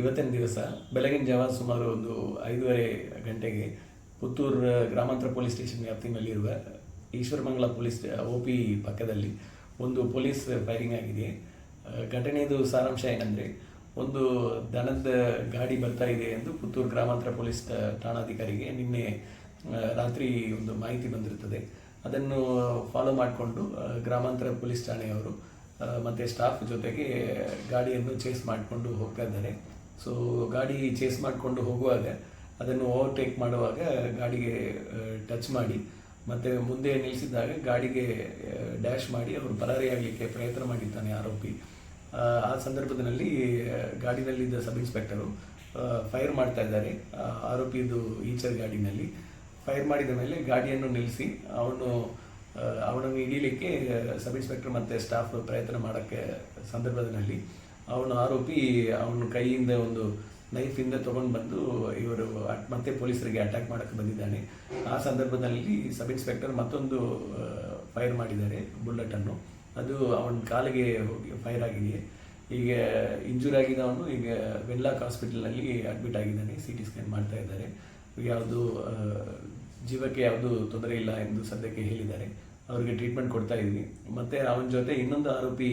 ಇವತ್ತಿನ ದಿವಸ ಬೆಳಗಿನ ಜಾವ ಸುಮಾರು ಒಂದು ಐದೂವರೆ ಗಂಟೆಗೆ ಪುತ್ತೂರು ಗ್ರಾಮಾಂತರ ಪೊಲೀಸ್ ಸ್ಟೇಷನ್ ವ್ಯಾಪ್ತಿನಲ್ಲಿರುವ ಈಶ್ವರಮಂಗಲ ಪೊಲೀಸ್ ಒ ಪಿ ಪಕ್ಕದಲ್ಲಿ ಒಂದು ಪೊಲೀಸ್ ಫೈರಿಂಗ್ ಆಗಿದೆ. ಘಟನೆಯದು ಸಾರಾಂಶ ಏನಂದರೆ ಒಂದು ದನದ ಗಾಡಿ ಬರ್ತಾ ಇದೆ ಎಂದು ಪುತ್ತೂರು ಗ್ರಾಮಾಂತರ ಪೊಲೀಸ್ ಠಾಣಾಧಿಕಾರಿಗೆ ನಿನ್ನೆ ರಾತ್ರಿ ಒಂದು ಮಾಹಿತಿ ಬಂದಿರುತ್ತದೆ. ಅದನ್ನು ಫಾಲೋ ಮಾಡಿಕೊಂಡು ಗ್ರಾಮಾಂತರ ಪೊಲೀಸ್ ಠಾಣೆಯವರು ಮತ್ತೆ ಸ್ಟಾಫ್ ಜೊತೆಗೆ ಗಾಡಿಯನ್ನು ಚೇಸ್ ಮಾಡಿಕೊಂಡು ಹೋಗ್ತಾ ಇದ್ದಾರೆ. ಸೊ ಗಾಡಿ ಚೇಸ್ ಮಾಡಿಕೊಂಡು ಹೋಗುವಾಗ ಅದನ್ನು ಓವರ್ಟೇಕ್ ಮಾಡುವಾಗ ಗಾಡಿಗೆ ಟಚ್ ಮಾಡಿ. ಮತ್ತೆ ಮುಂದೆ ನಿಲ್ಲಿಸಿದಾಗ ಗಾಡಿಗೆ ಡ್ಯಾಶ್ ಮಾಡಿ ಅವರು ಪರಾರಿಯಾಗಲಿಕ್ಕೆ ಪ್ರಯತ್ನ ಮಾಡಿದ್ದಾನೆ ಆರೋಪಿ. ಆ, ಸಂದರ್ಭದಲ್ಲಿ ಗಾಡಿನಲ್ಲಿದ್ದ ಸಬ್ ಇನ್ಸ್ಪೆಕ್ಟರು ಫೈರ್ ಮಾಡ್ತಾ ಇದ್ದಾರೆ. ಆರೋಪಿದು ಈಚರ್ ಗಾಡಿನಲ್ಲಿ. ಫೈರ್ ಮಾಡಿದ ಮೇಲೆ ಗಾಡಿಯನ್ನು ನಿಲ್ಲಿಸಿ ಅವನು ಅವನನ್ನು ಹಿಡೀಲಿಕ್ಕೆ ಸಬ್ ಇನ್ಸ್ಪೆಕ್ಟರ್ ಮತ್ತೆ ಸ್ಟಾಫ್ ಪ್ರಯತ್ನ ಮಾಡೋಕ್ಕೆ ಸಂದರ್ಭದಲ್ಲಿ ಅವನು ಆರೋಪಿ, ಅವನ ಕೈಯಿಂದ ಒಂದು ನೈಫಿಂದ ತಗೊಂಡು ಬಂದು ಇವರು ಮತ್ತೆ ಪೊಲೀಸರಿಗೆ ಅಟ್ಯಾಕ್ ಮಾಡಕ್ಕೆ ಬಂದಿದ್ದಾನೆ. ಆ ಸಂದರ್ಭದಲ್ಲಿ ಸಬ್ ಇನ್ಸ್ಪೆಕ್ಟರ್ ಮತ್ತೊಂದು ಫೈರ್ ಮಾಡಿದ್ದಾರೆ ಬುಲೆಟನ್ನು ಅದು ಅವನ ಕಾಲಿಗೆ ಹೋಗಿ ಫೈರ್ ಆಗಿದೆ. ಈಗ ಇಂಜೂರ್ ಆಗಿದ್ದವನು ಈಗ ವೆನ್ಲಾಕ್ ಹಾಸ್ಪಿಟಲ್ನಲ್ಲಿ ಅಡ್ಮಿಟ್ ಆಗಿದ್ದಾನೆ ಸಿ ಟಿ ಸ್ಕ್ಯಾನ್ ಮಾಡ್ತಾ ಇದ್ದಾರೆ. ಯಾವುದು ಜೀವಕ್ಕೆ ಯಾವುದು ತೊಂದರೆ ಇಲ್ಲ ಎಂದು ಸದ್ಯಕ್ಕೆ ಹೇಳಿದ್ದಾರೆ. ಅವರಿಗೆ ಟ್ರೀಟ್ಮೆಂಟ್ ಕೊಡ್ತಾ ಇದ್ದೀನಿ. ಮತ್ತೆ ಅವನ ಜೊತೆ ಇನ್ನೊಂದು ಆರೋಪಿ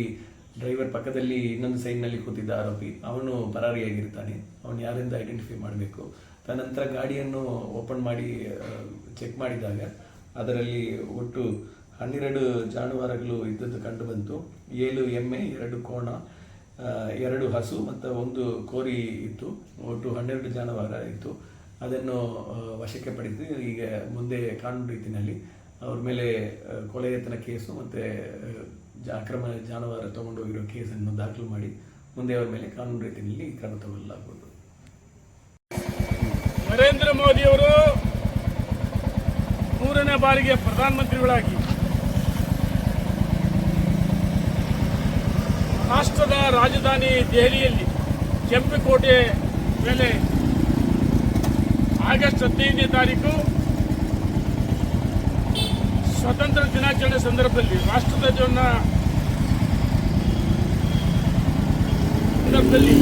ಡ್ರೈವರ್ ಪಕ್ಕದಲ್ಲಿ ಇನ್ನೊಂದು ಸೈಡ್ನಲ್ಲಿ ಕೂತಿದ್ದ ಆರೋಪಿ, ಅವನು ಪರಾರಿಯಾಗಿರ್ತಾನೆ. ಅವನು ಯಾರಿಂದ ಐಡೆಂಟಿಫೈ ಮಾಡಬೇಕು? ತನಂತರ ಗಾಡಿಯನ್ನು ಓಪನ್ ಮಾಡಿ ಚೆಕ್ ಮಾಡಿದಾಗ ಅದರಲ್ಲಿ ಒಟ್ಟು ಹನ್ನೆರಡು ಜಾನುವಾರುಗಳು ಇದ್ದದ್ದು ಕಂಡು ಬಂತು ಏಳು ಎಮ್ಮೆ, ಎರಡು ಕೋಣ ಎರಡು ಹಸು ಮತ್ತು ಒಂದು ಕೋರಿ ಇತ್ತು. ಒಟ್ಟು ಹನ್ನೆರಡು ಜಾನುವಾರು ಇತ್ತು. ಅದನ್ನು ವಶಕ್ಕೆ ಪಡೆದು ಈಗ ಮುಂದೆ ಕಾನೂನು ರೀತಿಯಲ್ಲಿ ಅವ್ರ ಮೇಲೆ ಕೊಲೆ ಯತ್ನ ಕೇಸು ಮತ್ತು ಅಕ್ರಮ ಜಾನುವಾರು ತಗೊಂಡೋಗಿರೋ ಕೇಸನ್ನು ದಾಖಲು ಮಾಡಿ ಮುಂದೆ ಅವರ ಮೇಲೆ ಕಾನೂನು ರೀತಿಯಲ್ಲಿ ಕ್ರಮ ತಗೊಳ್ಳಲಾಗುವುದು. ನರೇಂದ್ರ ಮೋದಿಯವರು ಮೂರನೇ ಬಾರಿಗೆ ಪ್ರಧಾನಮಂತ್ರಿಗಳಾಗಿ ರಾಷ್ಟ್ರದ ರಾಜಧಾನಿ ದೆಹಲಿಯಲ್ಲಿ ಕೆಂಪುಕೋಟೆ ಮೇಲೆ ಆಗಸ್ಟ್ ಹದಿನೈದನೇ ತಾರೀಕು ಸ್ವತಂತ್ರ ದಿನಾಚರಣೆ ಸಂದರ್ಭದಲ್ಲಿ ರಾಷ್ಟ್ರಧ್ವಜವನ್ನು ಸಂದರ್ಭದಲ್ಲಿ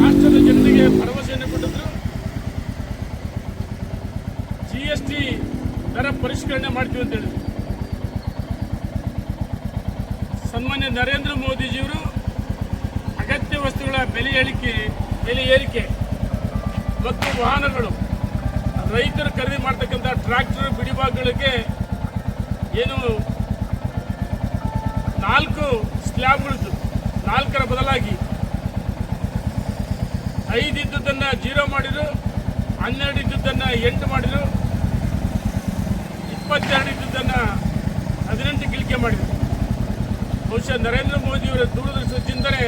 ರಾಷ್ಟ್ರದ ಜನರಿಗೆ ಭರವಸೆಯನ್ನು ಕೊಟ್ಟಿದ್ರು. ಜಿ ಎಸ್ ದರ ಪರಿಷ್ಕರಣೆ ಮಾಡ್ತೀವಿ ಅಂತ ಹೇಳಿದ್ರು. ಸನ್ಮಾನ್ಯ ನರೇಂದ್ರ ಮೋದಿಜಿಯವರು ಅಗತ್ಯ ವಸ್ತುಗಳ ಬೆಲೆ ಏರಿಕೆ ಬೆಲೆ ಏರಿಕೆ, ಮತ್ತು ವಾಹನಗಳು, ರೈತರು ಖರೀದಿ ಮಾಡ್ತಕ್ಕಂಥ ಟ್ರ್ಯಾಕ್ಟರ್ ಬಿಡಿಭಾಗಗಳಿಗೆ ಏನು ನಾಲ್ಕು ಸ್ಲ್ಯಾಬ್ಗಳಿದ್ದು ನಾಲ್ಕರ ಬದಲಾಗಿ ಐದು ಇದ್ದದ್ದನ್ನು ಜೀರೋ ಮಾಡಿದರು, ಹನ್ನೆರಡು ಇದ್ದದ್ದನ್ನು ಎಂಟು ಮಾಡಿದರು, ಇಪ್ಪತ್ತೆರಡು ಇದ್ದದ್ದನ್ನು ಹದಿನೆಂಟು ಗಿಳಿಕೆ ಮಾಡಿದರು. ಬಹುಶಃ ನರೇಂದ್ರ ಮೋದಿಯವರ ದೂರದರ್ಶನ ಚಿಂತನೆ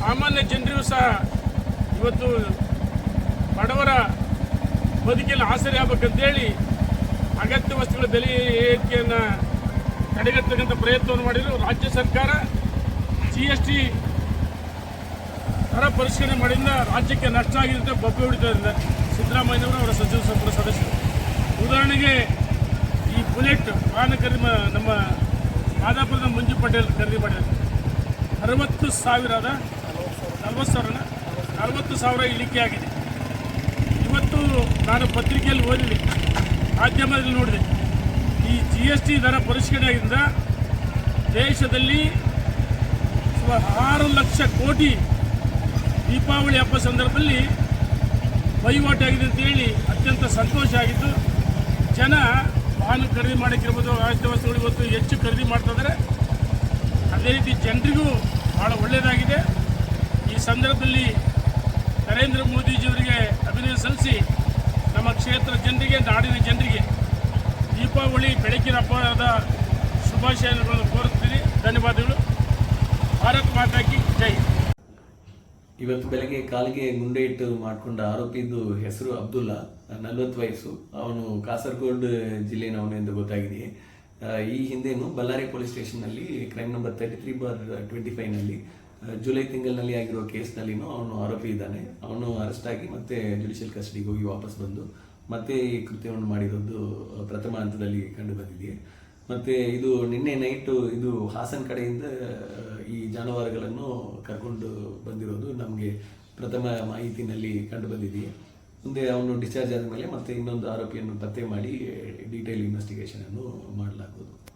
ಸಾಮಾನ್ಯ ಜನರಿಗೂ ಸಹ ಇವತ್ತು ಬಡವರ ಬದುಕಿನ ಆಸರೆ ಆಗ್ಬೇಕಂತೇಳಿ ಅಗತ್ಯ ವಸ್ತುಗಳ ಬೆಲೆ ಏರಿಕೆಯನ್ನು ತಡೆಗಟ್ಟತಕ್ಕಂಥ ಪ್ರಯತ್ನವನ್ನು ಮಾಡಿದರು. ರಾಜ್ಯ ಸರ್ಕಾರ ಜಿ ಎಸ್ ಟಿ ದರ ಪರಿಶೀಲನೆ ಮಾಡಿದ್ದ ರಾಜ್ಯಕ್ಕೆ ನಷ್ಟ ಆಗಿರುತ್ತೆ, ಬೊಬ್ಬೆ ಹೊಡಿತಾ ಸಿದ್ದರಾಮಯ್ಯನವರು ಅವರ ಸಚಿವ ಸಂಪುಟ ಸದಸ್ಯರು. ಉದಾಹರಣೆಗೆ ಈ ಬುಲೆಟ್ ವಾಹನ ಖರೀದಿ ನಮ್ಮ ಮಾದಾಪುರದ ಮಂಜು ಪಟೇಲ್ ಖರೀದಿ ಮಾಡಿದ್ದಾರೆ. ಅರವತ್ತು ಸಾವಿರದ ನಲವತ್ತು ಸಾವಿರನ? ನಲವತ್ತು ಸಾವಿರ ಇಳಿಕೆ ಆಗಿದೆ. ಇವತ್ತು ನಾನು ಪತ್ರಿಕೆಯಲ್ಲಿ ಓದಿದೆ, ಮಾಧ್ಯಮದಲ್ಲಿ ನೋಡಿದೆ. ಈ ಜಿ ಎಸ್ ಟಿ ದರ ಪರಿಷ್ಕರಣೆ ಆಗಿದ್ದ ದೇಶದಲ್ಲಿ ಸುಮಾರು ಆರು ಲಕ್ಷ ಕೋಟಿ ದೀಪಾವಳಿ ಹಬ್ಬ ಸಂದರ್ಭದಲ್ಲಿ ವಹಿವಾಟಾಗಿದೆ ಅಂತ ಹೇಳಿ ಅತ್ಯಂತ ಸಂತೋಷ ಆಗಿದ್ದು, ಜನ ವಾಹನ ಖರೀದಿ ಮಾಡೋಕ್ಕಿರ್ಬೋದು, ಆಯುಧ ವಸ್ತುಗಳು ಇವತ್ತು ಹೆಚ್ಚು ಖರೀದಿ ಮಾಡ್ತಾ ಇದ್ದಾರೆ. ಅದೇ ರೀತಿ ಜನರಿಗೂ ಭಾಳ ಒಳ್ಳೆಯದಾಗಿದೆ ಈ ಸಂದರ್ಭದಲ್ಲಿ ನರೇಂದ್ರ ಮೋದಿಜಿಯವರಿಗೆ ಅಭಿನಯ ಸಲ್ಲಿಸಿ, ನಮ್ಮ ಕ್ಷೇತ್ರ ಜನರಿಗೆ, ನಾಡಿನ ಜನರಿಗೆ ದೀಪಾವಳಿ, ಬೆಳಕಿನ ಹಬ್ಬದ ಶುಭಾಶಯಗಳನ್ನು ಕೋರುತ್ತೀನಿ. ಧನ್ಯವಾದಗಳು. ಭಾರತ್ ಮಾತಾಕಿ ಜೈ. ಇವತ್ತು ಬೆಳಗ್ಗೆ ಕಾಲಿಗೆ ಗುಂಡೆ ಇಟ್ಟು ಮಾಡಿಕೊಂಡ ಆರೋಪಿದು ಹೆಸರು ಅಬ್ದುಲ್ಲಾ, ನಲ್ವತ್ತು ವಯಸ್ಸು. ಅವನು ಕಾಸರಗೋಡ್ ಜಿಲ್ಲೆನವನು ಎಂದು ಗೊತ್ತಾಗಿದೆ. ಈ ಹಿಂದೆನೂ Bellary police ಸ್ಟೇಷನ್ನಲ್ಲಿ crime number thirty three bar twenty ಫೈವ್ನಲ್ಲಿ July ತಿಂಗಳಿನಲ್ಲಿ ಆಗಿರೋ ಕೇಸ್ನಲ್ಲಿನೂ ಅವನು ಆರೋಪಿ ಇದ್ದಾನೆ. ಅವನು ಅರೆಸ್ಟ್ ಆಗಿ ಮತ್ತೆ ಜುಡಿಷಿಯಲ್ ಕಸ್ಟಡಿಗೆ ಹೋಗಿ ವಾಪಸ್ ಬಂದು ಮತ್ತೆ ಈ ಕೃತ್ಯವನ್ನು ಮಾಡಿರೋದು ಪ್ರಥಮ ಹಂತದಲ್ಲಿ ಕಂಡು ಬಂದಿದೆ. ಮತ್ತೆ ಇದು ನಿನ್ನೆ ನೈಟು ಇದು ಹಾಸನ್ ಕಡೆಯಿಂದ ಈ ಜಾನುವಾರುಗಳನ್ನು ಕರ್ಕೊಂಡು ಬಂದಿರೋದು ನಮಗೆ ಪ್ರಥಮ ಮಾಹಿತಿನಲ್ಲಿ ಕಂಡು ಕಂಡುಬಂದಿದೆಯೇ ಮುಂದೆ ಅವನು ಡಿಸ್ಚಾರ್ಜ್ ಆದ ಮೇಲೆ ಮತ್ತೆ ಇನ್ನೊಂದು ಆರೋಪಿಯನ್ನು ಪತ್ತೆ ಮಾಡಿ ಡೀಟೇಲ್ ಇನ್ವೆಸ್ಟಿಗೇಷನ್ ಅನ್ನು ಮಾಡಲಾಗುವುದು.